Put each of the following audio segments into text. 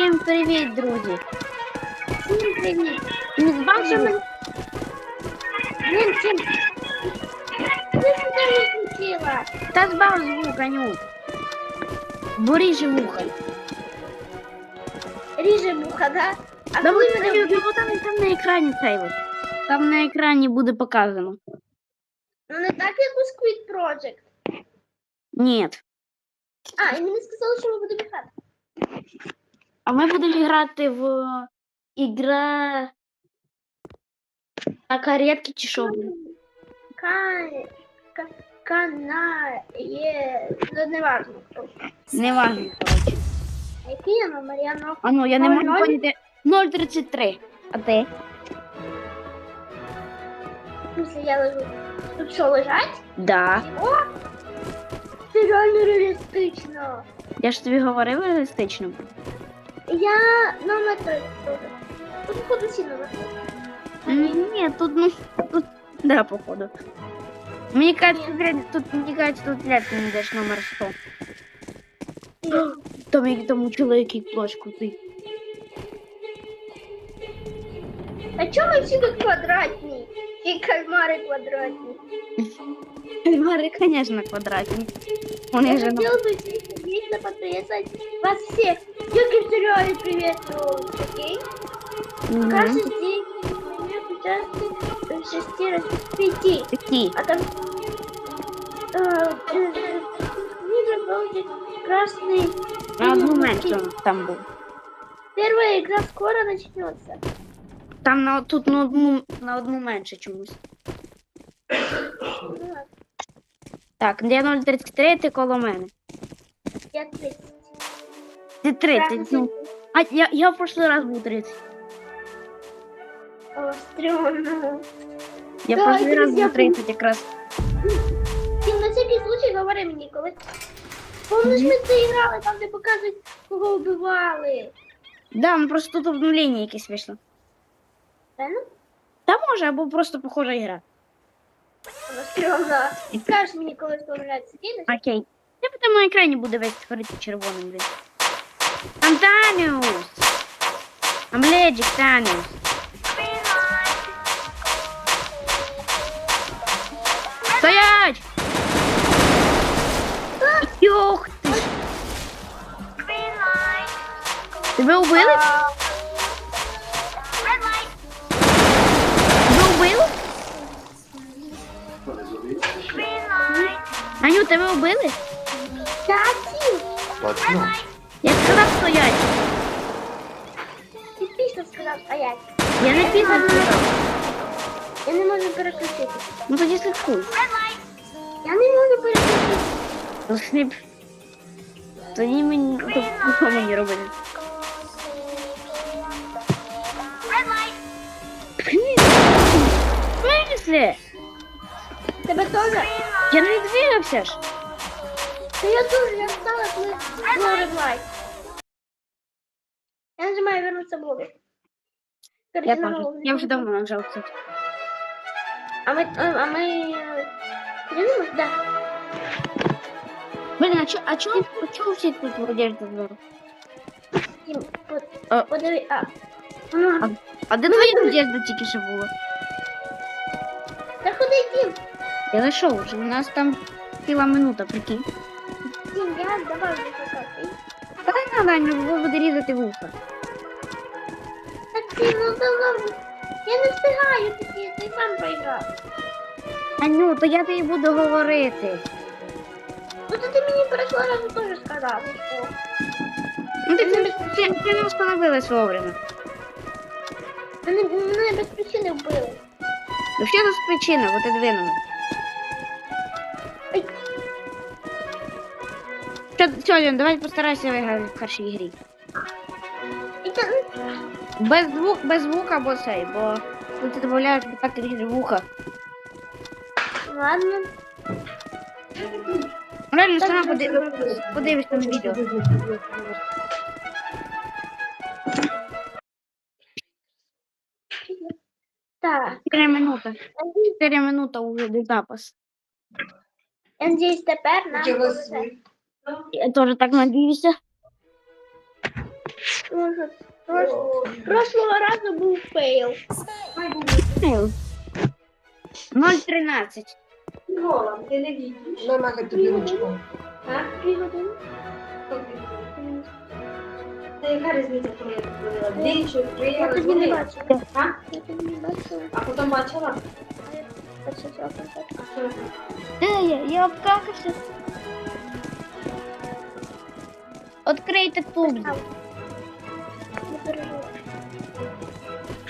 Всім привіт, друзі! Всім привіт! Ми з Бачу вами мене. Блін, чим? Ти сюди не включила. та збав звук, Анют. Боріжі вуха. Ріже муха, да? А Да коли ви мене мене вб'ють? там, там на екрані цей от. Там на екрані буде показано. Ну не так, як у Squid Project. Ні. А, і мені сказали, що ми будемо грати. А ми будемо грати в ігра на каретки чи що? Ка... Ка... Кана... Є... Ну, не важно. Не важно, коротше. А Який я номер? Я. А ну, я не можу поняти. 033. А ти? Смысле, я лежу. Тут що, лежать? Да. О! Це реально реалістично. Я ж тобі говорив реалістично. Я номер 30 теж. Тут походу всі номер 30. Ні, тут ну тут да, походу. Мені кажется, вряд- тут мені кажется, тут вряд ли не даш номер 100. Там як тому чоловік площ крутий. А чому всі тут квадратні? І кальмари квадратні. Кальмари, звісно, квадратні. Вони Я же ну, хотел бы сердечно подписать вас всех. Я Кирсерёве приветствую, окей? ну, Каждый день меня участвует в шести раз пяти. такі. А там э, э, книга будет красный. На одну синий, менше блокнот. там був. Первая игра скоро начнется. Там на тут на одну на одну менше чомусь. Ну, Так, я 033, ти коло мене. Я 30. Ти 30. Красный, Ну. А я, я в прошлый раз був 30. О, стрёмно. Я в Да, прошлый раз друзья, був 30 якраз. Тим, на всякий случай говори мені, коли. Помниш, ми це грали, там де показують, кого вбивали. Да, ну просто тут обновлення якесь вийшло. Правильно? Та може, або просто похожа ігра. Вона стрьомна. І скажеш мені, коли вставляється скинеш? Окей. На екрані буде весь горіти червоним. Блін. Антаніус! Амледжик Таніус. Стоять! Йох ти! Тебе убили? Аню, тебе убили? Таті! Точно? Я сказав стоять. Ти пісно сказав стоять. Я не пізно сказав. Я не можу переключити. Ну тоді слідкуй. Я не можу переключити. Ну, сліп. Тоді мені то мені робити? Тебе теж? Я не двигався ж. Я дуже, я встала, було Red Light. Я нажимаю вернуться в лобі. Я. Я вже давно нажав, кстати. А ми, а, а е, Тренуємось? Да. Блін, а чо, а чо, а чо всі тут в одежді збору? Тім, А. подиви, а. А, А де твоя одежда тільки що була? Та ходи, Тім. Я зайшов у нас там ціла минута, прикинь. Тім, я давай покажи. Та не не буде різати вуха. Так, Тім, ну давно. Я не встигаю тоді, ти сам проіграв. Аню, то я тобі буду говорити. Ну то ти мені перейшла разу теж сказав, що. Ну ти, ти, ти, ти не встановилась вовремя. Мене, мене без причини вбили. Ну що тут причина, бо ти двинула. Що, Лен, давай постарайся виграти в першій грі. Без звук, без звука або цей, бо коли ти додаєш так ріже вуха. ладно. Реально Так, сама подивишся на відео. Так. 4 минути. 4 минути вже де запис. Я надіюсь, тепер нам буде. Я теж так прош- прошлого разу був фейл. 0,13. Голом, ти не бачиш. Намагати тобі ручку. А? Дві години? Та яка різниця, коли я відповіла? Дві чи три Я тоді не бачила. А? Я тоді не бачила. А потім бачила? А що це опять? А що? Де я? Я обкакався. Открийте туб.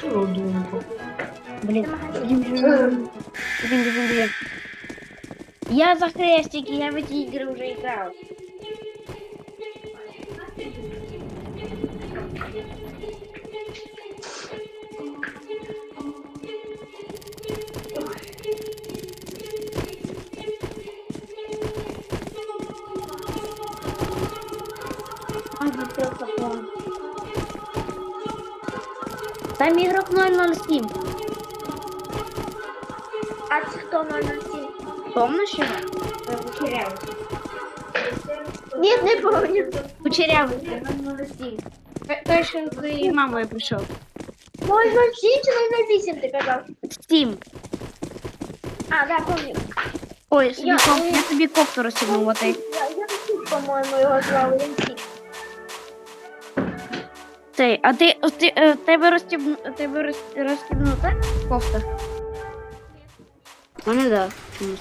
Думку? Блін. Біжим, біжим, біжим. Я за хрестики, я в эти игры уже играл. Там игрок 007. А це хто 007? Помнишь его? Потеряла. Ні, не пам'ятаю. Кучерявый, 007. Той, що з мамою прийшов. 007 чи 008 ти казав? Стім. А, да, пам'ятаю. Ой, я собі, Я- коп, я собі копту розсібнув отей. Я, я тут, по-моєму, його звали Янсік. Цей, а ти, ти е, тебе розстібну, тебе роз, розстібнута кофта? Мене да, чомусь.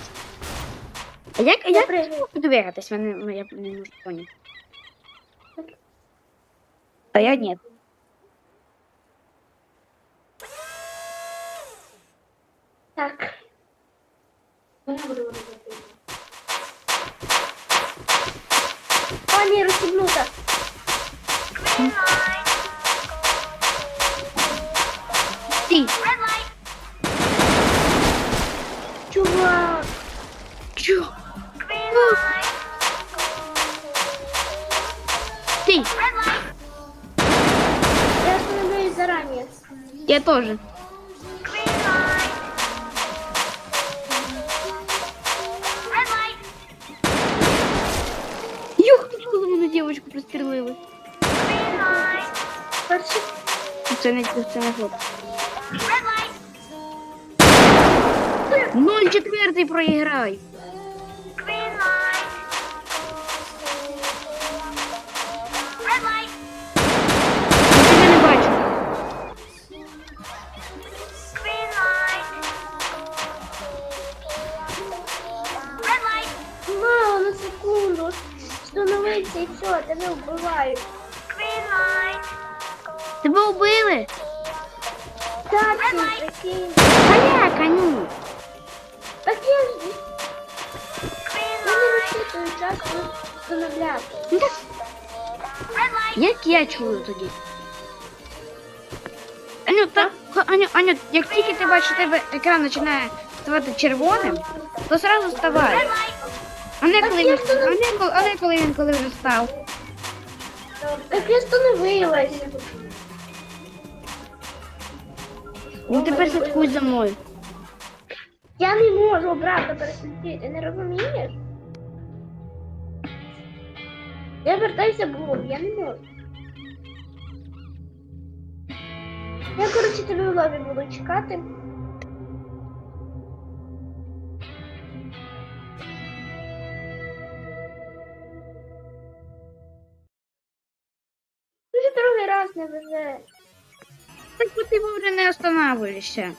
А як, Я як підбігатись? Мене, ну, я не можу поняти. А я ні. Так. О, ні, розстібнута. Я тоже. Юх, коли мене дівчинку пристрелили. Перший. Це не, це не хлоп. Ноль четвертий проіграй. І все, тебе вбивають. Тебе вбили? Так, прикинь. А як, а ну? Так я ж... Я не розчитую час встановляти. Ну так. Як я чую тоді? Аню, так, Аню, Аню, як тільки ти бачиш, тебе екран починає ставати червоним, то зразу вставай. А не коли він, а не, коли- а не коли він коли вже став. Так я становилась. Ну тепер слідкуй за мною. Я не можу брата пересвітити, не розумієш? Я вертаюся блок, я не можу. Я, коротше, тебе в лобі буду чекати. Вже другий раз не везе. Так бо ти вже не останавливаєшся.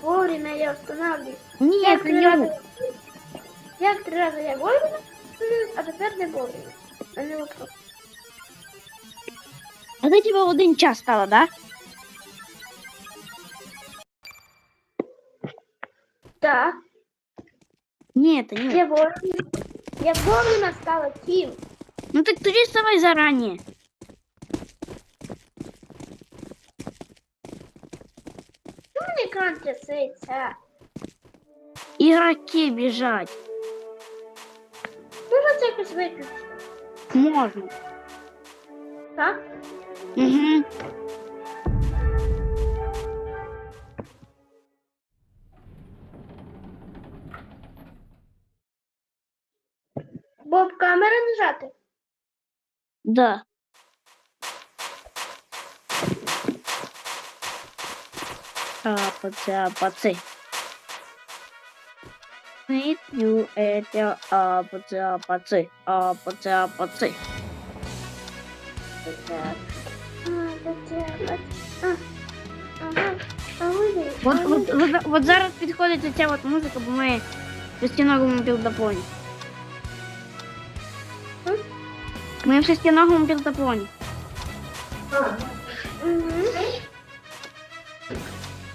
Вовремя я встановлюсь. Ні, Як це три не рази. Як три рази я вовремя, встановлюсь, а тепер не вовремя. А не вопрос. А ти тебе один час стало, да? Так, Ні, це ні. я вовремя. Я вовремя стала ким? Ну так тоді вставай зарані. Трясеться? Ігроки біжать. Можна це якось виключити? Можна. Так? Угу. Боб камера нажати? Да. Апаці, апаці. Need you at your апаці, апаці, апаці, апаці. От, от, от, от зараз підходить ця от музика, бо ми в шестиногому білдоплоні. М? Ми в шестиногому білдоплоні.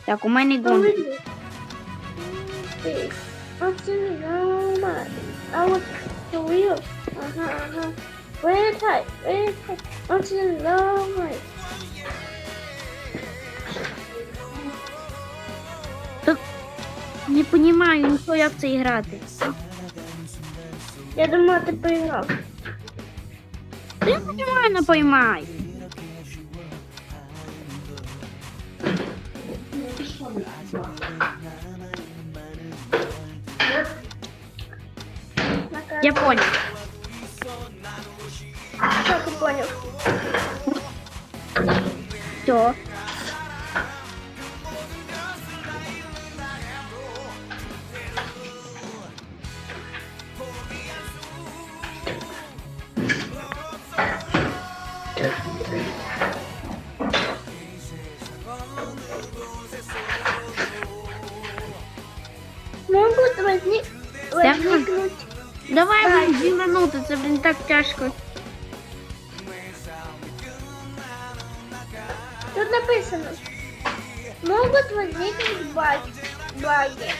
Так, у мене гон. А от. Ага, ага. Витай, витай. Оце давай. Не розумію, ну що як це грати. Я думала, ти поіграв. Та Я розумію, Я понял. Що ти поняв? Все. Могут Давай, блін, дві минути, це, блін, так тяжко. Тут написано. Могут возникнуть баги. баги.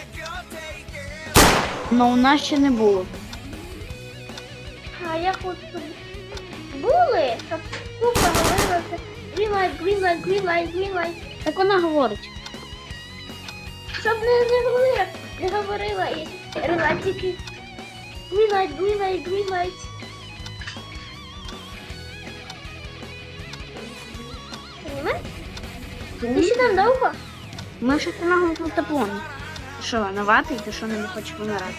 Ну, у нас ще не було. А я хочу... Були, щоб купа говорила це green light, green light, green light, green light. Так вона говорить. Щоб не, не говорила, не говорила і релатики. Green light, green light, green light. Ти ще там довго? Ми в шестиногому білдоплоні. Що, новатий, ти що не хочеш помирати?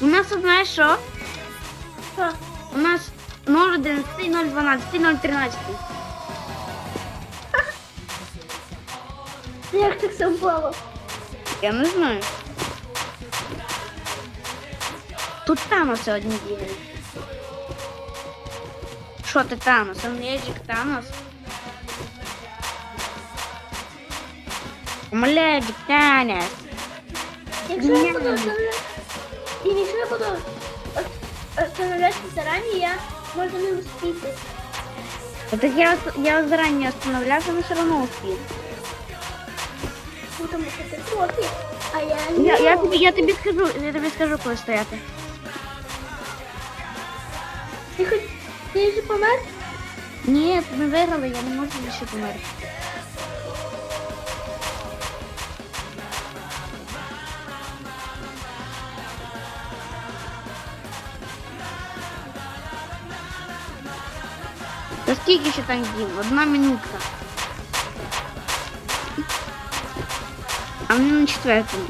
У нас, знаєш що? Що? У нас 011, 012, 013. Як так совпало? Я не знаю. Тут Танос одні діє. Що ти Танос? Magic Танос? Magic Танос. Якщо я буду остановлювати, і якщо я буду остановлюватися зарані, я можу не успіти. Так я, я заранее остановлялся, но все равно успел. Ну, Тому що ти профі, а я не Я, я, тобі, я тобі скажу, я тобі скажу, коли стояти. Ти хоч ти вже помер? Ні, ми виграли, я не можу більше померти. Та скільки ще там дім? Одна минутка. А вони на четвертому.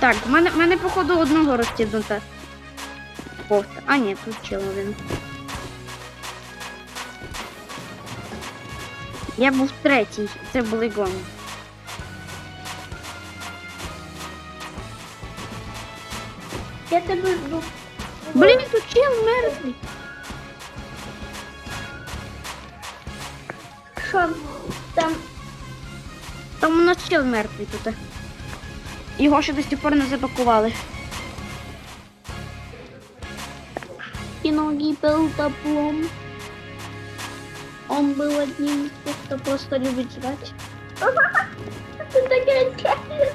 Так, в мене, в мене походу одного розтягнута кофта. А ні, тут ще один. Я був третій, це були гони. Я тебе жду. Блін, тут чел мертвий. Що? Там Там у нас чел мертвий тут. Його ще до сих пор не запакували. Ноги был топлом. Он был одним из тех, кто просто любит жрать. це таке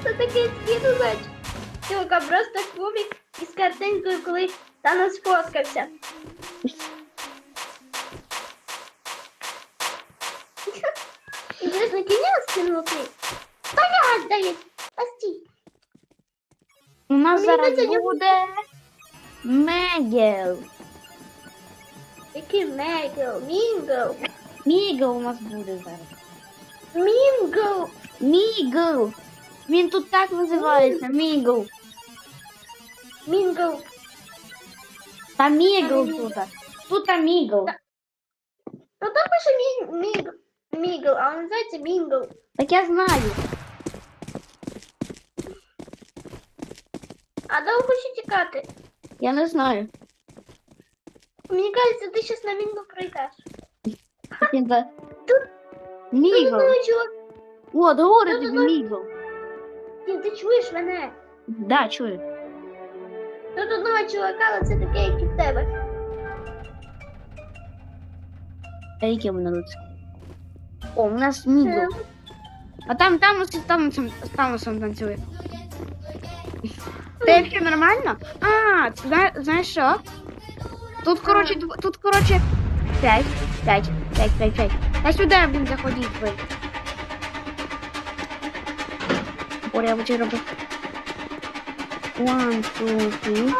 це таке скидувач. Тілка просто кубик із картинкою, коли Танос фоткався. Интересно, кинь скинути? Понятно. У нас Мені зараз здається, я- буде Мегел. Який Мегл? Мінгл. Мігл у нас буде зараз. Мінгл. Мігл. Він тут так називається. Мігл. Мінгл. Там мігл тут. Тут там мігл. Ну там пише мі, міг, мігл, а він називається мінгл. Так я знаю. А довго ще чекати? Я не знаю. Мені кажеться, ти щас на мінгл пройдеш. Він за... Тут Мігл. одного чувака, От, говорю Тут тобі одно- мігл. ти, ти чуєш мене? Да, чую. Тут одного чувака, але це таке, як і в тебе. А які вони тут? О, у нас мігл. А там, там, ось там, там, там, там танцює. Це якщо нормально? А, це зна- знаєш що? Тут, коротше, дв- тут, коротше, п'ять, п'ять, п'ять, п'ять, п'ять. А сюди, блін, заходіть ви. Боря, я буду робити. One, two, three.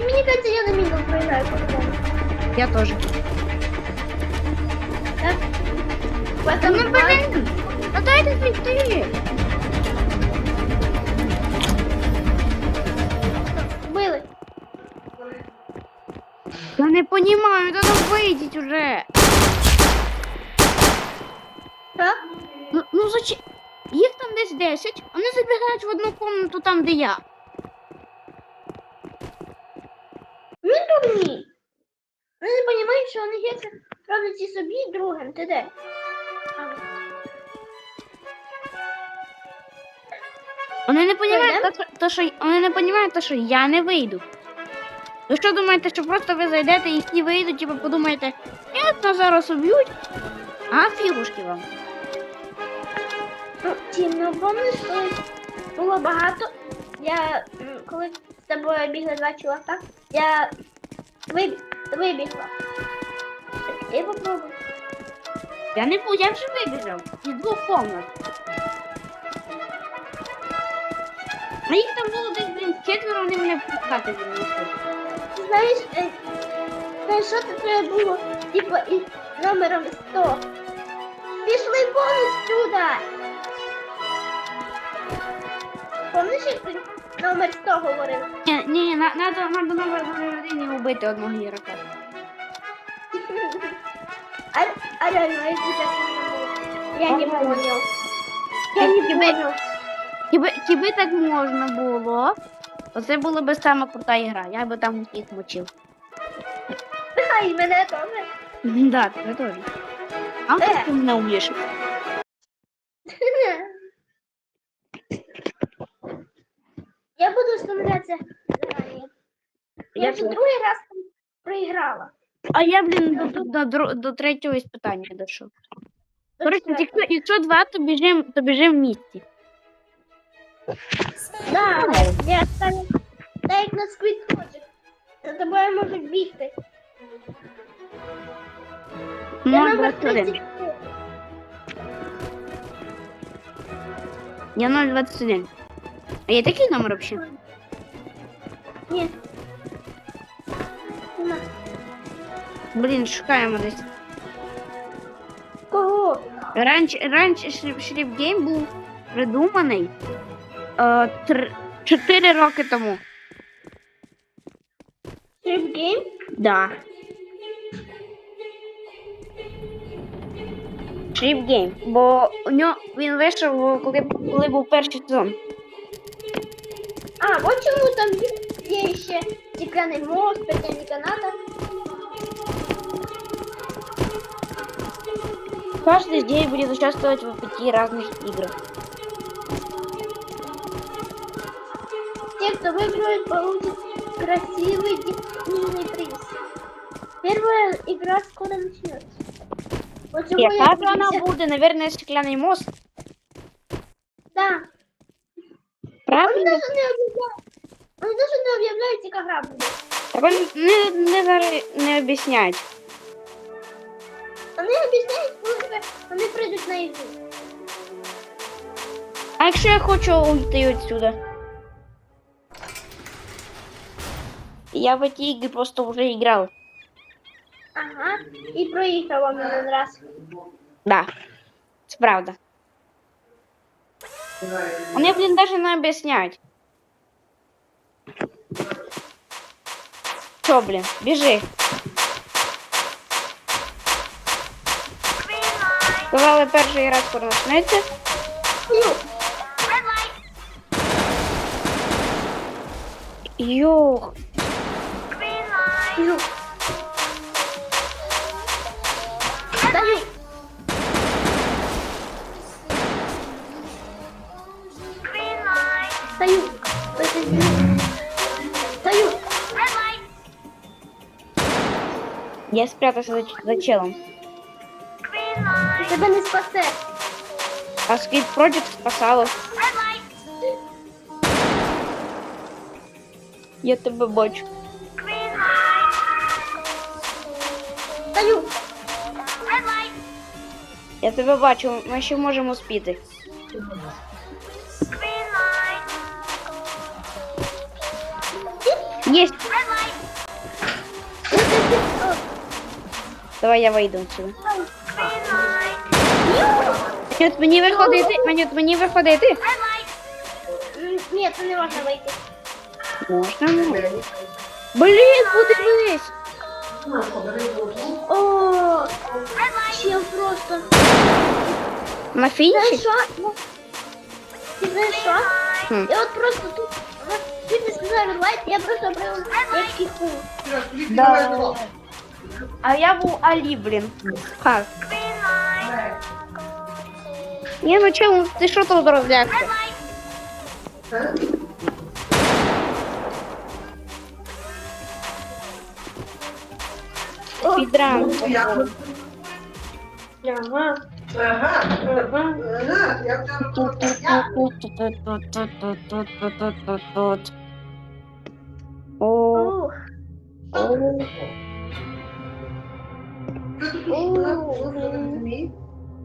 Мені кажеться, я на мінгл проїжджаю по-любому. Я теж. Та ну блин! А дайте зайти! Били. Я не понимаю, да ну выйдите уже! Так? Ну, ну зачем? Їх там десь 10, вони забігають в одну комнату там, де я. Він дурні. Вони не розуміють, що вони гірше роблять і собі і другим. Ти де? Вони не Пойдем? то, що- то, що, вони не розуміють, то, що я не вийду. Ви що думаєте, що просто ви зайдете і всі вийдуть, і ви подумаєте, як нас зараз уб'ють? А фігушки вам. Ну, Тім, ну помниш, коли було багато. Я м, коли з тобою бігли два чувака, я виб... вибігла. Так ти попробуй. Я не буду, я вже вибіжав. Із двох комнат. А їх там було десь, блін, четверо, вони мене пхати зробили. Знаєш, е, знаєш, що це треба було? Типа із номером 100. Пішли вон сюди. Помниш, як ти номер 100 говорив? Ні, ні, на- надо, надо номер номер один і вбити одного ігрока. А, а реально, ти так Я не Ага. понял. Я не Тебе- понял. Хіба, хіба так можна було? Оце була би сама крута ігра, я би там їх мочив. І мене теж. Да, тебе теж. А Е. як ти мене уб'єш? Я буду вспоминатися заранее. Я Я вже другий раз там проіграла. А я, блін, до, до, до, до третього іспитання дійшов. Коротше, якщо, якщо два, то біжим, то біжим в місті. Да, я ставлю. Так як на Project. За тобою можуть бігти. Я Ну, номер 21. 33. Я 021. А є такий номер взагалі? Ні. Нема. Блін, шукаємо десь. Кого? Раніше, раніше Шрифгейм був придуманий е, тр- 4 роки тому. Game? Да. Шрифгейм. Бо у нього він вийшов, коли, коли був перший сезон. А, от чому там є- ще стеклянний мост, пекельні каната. Каждый здесь будет участвовать в пяти разных играх. Те, кто выиграет, получат красивый дивный приз. Первая игра скоро начнется. Вот чего я Яка же она боюсь. будет? Наверное, стеклянный мост. Да. Они Правильно? даже не объявляют. Они даже не объявляют, яка гра буде. Так он не, не, зараз не объяснять. Вони об'ясняють, коли вже вони прийдуть на ігру. А якщо я хочу уйти отсюда? Я в эти игры просто уже играл. Ага. І проїхав вам один раз. Да, це правда. Вони, блін, даже не об'ясняють. Що, блін, біжи. Сказали, перший раз скоро почнеться. Йох. Ю. Даю. Даю. Даю. Я спрятався за, за челом. Тебе не спасе. А Squid Project спасало. Я тебе бачу. Я тебе бачу, ми ще можемо спіти. Єсть! Давай я вийду отсюда. Манют, мені виходити, Манют, мені виходити. М, Ні, це не можна вийти. Можна, можна. Блін, подивись! О, чел просто. На Знаєш фініші? що? Ну, Ти знаєш що? Хм. Я от просто тут, от ти не сказав лайк, я просто прям як кіху. Да. А я був Алі, блін. Ха. Ні, ну чому, ти що тут розлягся? Підран. Ага. Ага. Ага. Я в О, о.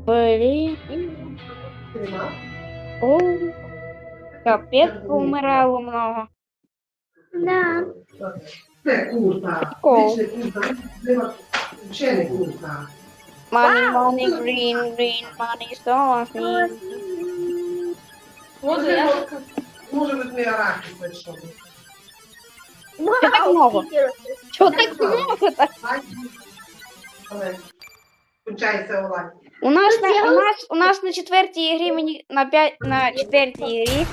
Блін. О. Капець помирало много. Да. Це курта. О. Це курта. Треба ще не курта. Money, money, green, green, money, so green. Може, я... Може, ви арахи знайшов. Що так много? Чого так много? так? Але Включається онлайн. У нас на у нас у нас на четвертій грі мені на п'ять на четвертій грі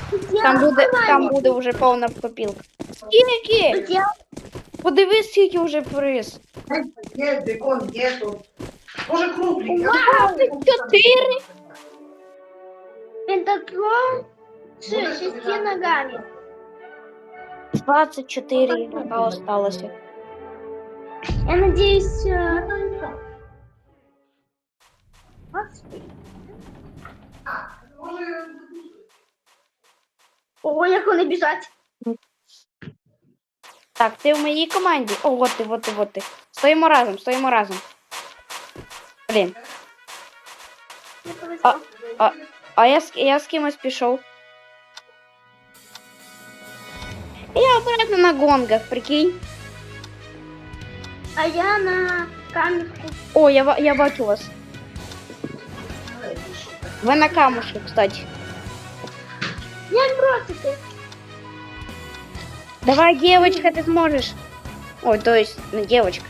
там буде там буде вже повна копілка. Скільки? Подивись, скільки вже приз. Є, бекон, є тут. Може, крупний. Чотири. пентатрон с шести ногами. 24 ігрока осталося. Я надеюсь... э, Господи. Може, Ого, як вони біжать. Так, ти в моїй команді. О, от ти, от ти, от ти. Стоїмо разом, стоїмо разом. Блін. Не повезло. А, а я, з- я з кимось пішов. Я обратно на гонгах, прикинь. А я на камешку. О, я, ба- я бачу вас. Ви на камушку, кстати. Як бросити? Давай, девочка, ты сможешь. Ой, то есть, не девочка.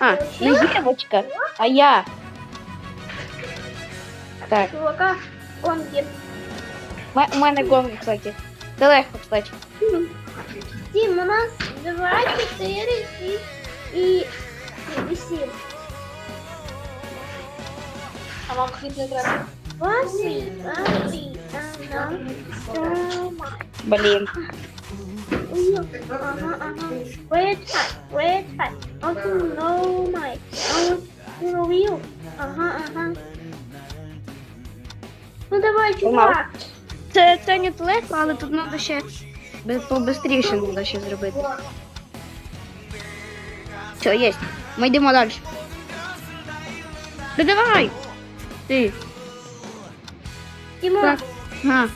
А, не девочка, а я. Так, Чувака, он где? у мене гонки, кстати. Це легко, кстати. Дим, у нас 2, 4, 6 и 7. А вам хліб не треба? Ага. Блін. Ага, ага. Wait, wait, hi. No, my. Oh, no, you. Ага, ага. Ну давай, чувак. Це, це не легко, але тут треба ще побистріше треба ще зробити. Все, є. Ми йдемо далі. Да давай! Ты. Діма, Так. Ага.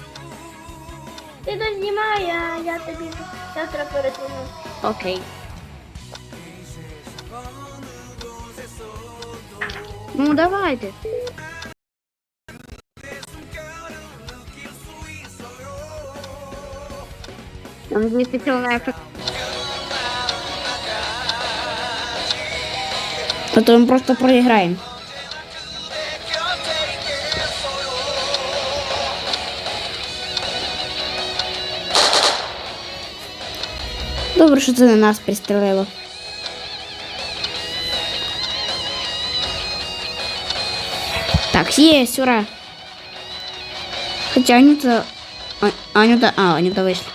ти не знімай, а я тебе завтра передзвоню. Окей. Ну давайте. Там на это. Потом просто проиграем. Добре, що це на нас пристрелило. Так, есть, ура. Хотя Анюта... А, Анюта... А, Анюта вийшла.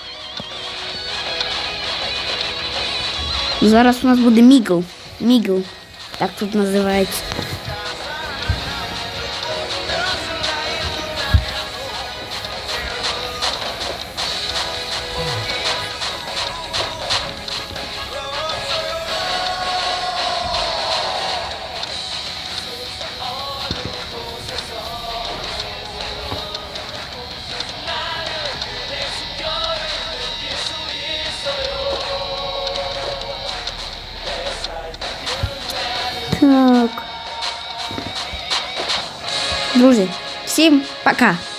Зараз у нас буде Мігл. Мігл. Так тут називається. Пока.